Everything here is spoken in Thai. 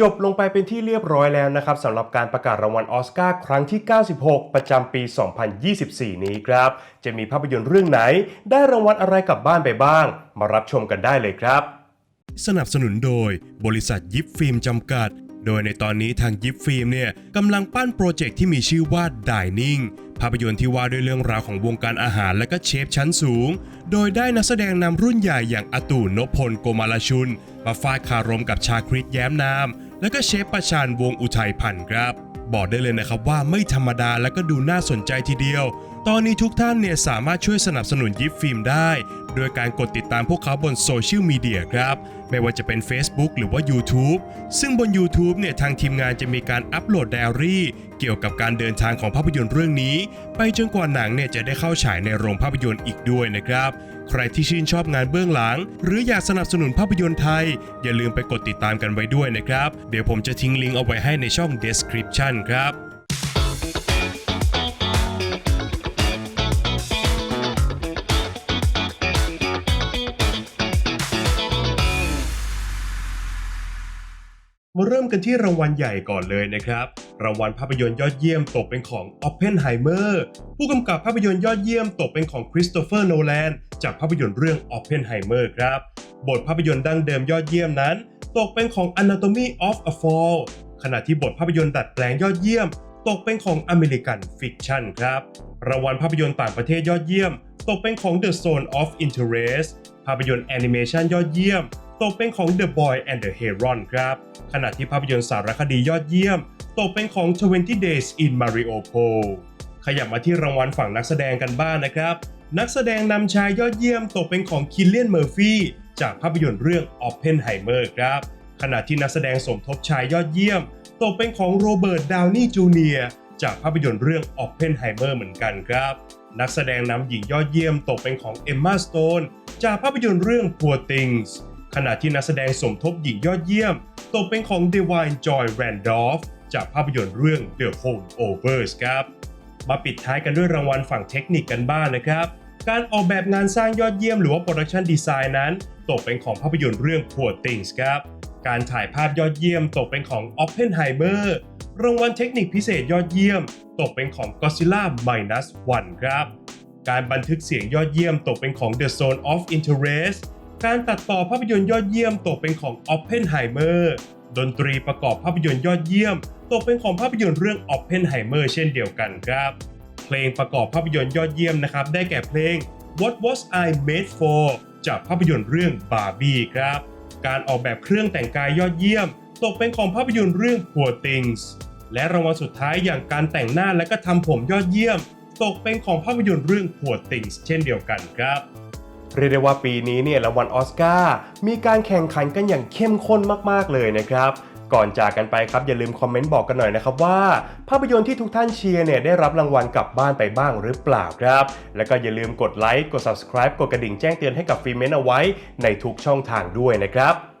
จบลงไปเป็นที่เรียบร้อยแล้วนะครับสำหรับการประกาศรางวัลออสการ์ครั้งที่ 96 ประจำปี 2024 นี้ครับ จะมีภาพยนตร์เรื่องไหน ได้รางวัลอะไรกลับบ้านไปบ้าง มารับชมกันได้เลยครับ สนับสนุนโดย บริษัทยิปฟิล์มจำกัด โดยในตอนนี้ทางยิปฟิล์มเนี่ยกำลังปั้นโปรเจกต์ที่มีชื่อว่า Dining ภาพยนตร์ที่ว่าด้วยเรื่องราวของวงการอาหารและก็เชฟชั้นสูง โดยได้นักแสดงนำรุ่นใหญ่อย่างอตู่นพพลโกมาลชุน มาฟาดคารมกับชาคริตแย้มนาม และก็เชฟประชานวงอุทัยพันธ์ครับ บอกได้เลยนะครับว่าไม่ธรรมดาและก็ดูน่าสนใจทีเดียว ตอนนี้ทุกท่านเนี่ยสามารถช่วยสนับสนุนยิปฟิล์มได้ โดยการกดติดตามพวกเขาบนโซเชียลมีเดียครับ ไม่ว่าจะเป็น Facebook หรือว่า YouTube ซึ่งบน YouTube เนี่ยทางทีมงานจะมีการอัปโหลดไดอารี่เกี่ยวกับการเดินทางของภาพยนตร์เรื่องนี้ ไปจนกว่าหนังเนี่ยจะได้เข้าฉายในโรงภาพยนตร์อีกด้วยนะครับ ใครที่ชื่นชอบงานเบื้องหลัง หรืออยากสนับสนุนภาพยนตร์ไทย อย่าลืมไปกดติดตามกันไว้ด้วยนะครับ เดี๋ยวผมจะทิ้งลิงก์เอาไว้ให้ในช่อง description ครับมาเริ่มกันที่รางวัลใหญ่ก่อนเลยนะครับ รางวัลภาพยนตร์ยอดเยี่ยมตกเป็นของ Oppenheimer ผู้กำกับภาพยนตร์ยอดเยี่ยมตกเป็นของคริสโตเฟอร์โนแลนจากภาพยนตร์เรื่อง Oppenheimer ครับ บทภาพยนตร์ดั้งเดิมยอดเยี่ยมนั้น ตกเป็นของ Anatomy of a Fall ขณะที่บทภาพยนตร์ดัดแปลงยอดเยี่ยม ตกเป็นของ American Fiction ครับ รางวัลภาพยนตร์ต่างประเทศยอดเยี่ยม ตกเป็นของ The Zone of Interest ภาพยนตร์แอนิเมชันยอดเยี่ยม ตกเป็นของ The Boy and the Heron ครับ ขณะที่ภาพยนตร์สารคดียอดเยี่ยม ตกเป็นของ 20 Days in Mariupol ขยับมาที่รางวัลฝั่งนักแสดงกันบ้างนะครับ นักแสดงนำชายยอดเยี่ยมตกเป็นของคิลเลียนเมอร์ฟี่จากภาพยนตร์เรื่อง Oppenheimer ครับ ขณะที่นักแสดงสมทบชายยอดเยี่ยม ตกเป็นของโรเบิร์ตดาวนีย์จูเนียจากภาพยนตร์เรื่อง Oppenheimer เหมือนกันครับ นักแสดงนำหญิงยอดเยี่ยมตกเป็นของเอมมาสโตนจากภาพยนตร์เรื่อง Poor Things ขณะที่นักแสดงสมทบหญิงยอดเยี่ยม ตกเป็นของ Devine Joy Randolph จากภาพยนตร์เรื่อง The Holdovers ครับ มาปิดท้ายกันด้วยรางวัลฝั่งเทคนิคกันบ้างนะครับ การออกแบบงานสร้างยอดเยี่ยมหรือว่า Production Design นั้น ตกเป็นของภาพยนตร์เรื่อง Poor Things ครับ การถ่ายภาพยอดเยี่ยม ตกเป็นของ Oppenheimer รางวัลเทคนิคพิเศษยอดเยี่ยม ตกเป็นของ Godzilla Minus One ครับ การบันทึกเสียงยอดเยี่ยม ตกเป็นของ The Zone of Interest การตัดต่อภาพยนตร์ยอดเยี่ยม ตกเป็นของ Oppenheimer ดนตรีประกอบภาพยนตร์ยอดเยี่ยม ตกเป็นของภาพยนตร์เรื่อง Oppenheimer เช่นเดียวกันครับ เพลงประกอบภาพยนตร์ยอดเยี่ยมนะครับ ได้แก่เพลง What Was I Made For จากภาพยนตร์เรื่อง Barbie ครับ การออกแบบเครื่องแต่งกายยอดเยี่ยม ตกเป็นของภาพยนตร์เรื่อง Poor Things และรางวัลสุดท้ายอย่างการแต่งหน้าและก็ทำผมยอดเยี่ยม ตกเป็นของภาพยนตร์เรื่อง Poor Things เช่นเดียวกันครับ เรียกได้ว่าปีนี้เนี่ยรางวัลออสการ์มีการแข่งขันกันอย่างเข้มข้นมากๆเลยนะครับก่อนจากกันไปครับอย่าลืมคอมเมนต์บอกกันหน่อยนะครับว่า ภาพยนตร์ที่ทุกท่านเชียร์เนี่ยได้รับรางวัลกลับบ้านไปบ้างหรือเปล่าครับ แล้วก็อย่าลืมกดไลค์กด subscribe กดกระดิ่งแจ้งเตือนให้กับฟิเมนเอาไว้ในทุกช่องทางด้วยนะครับ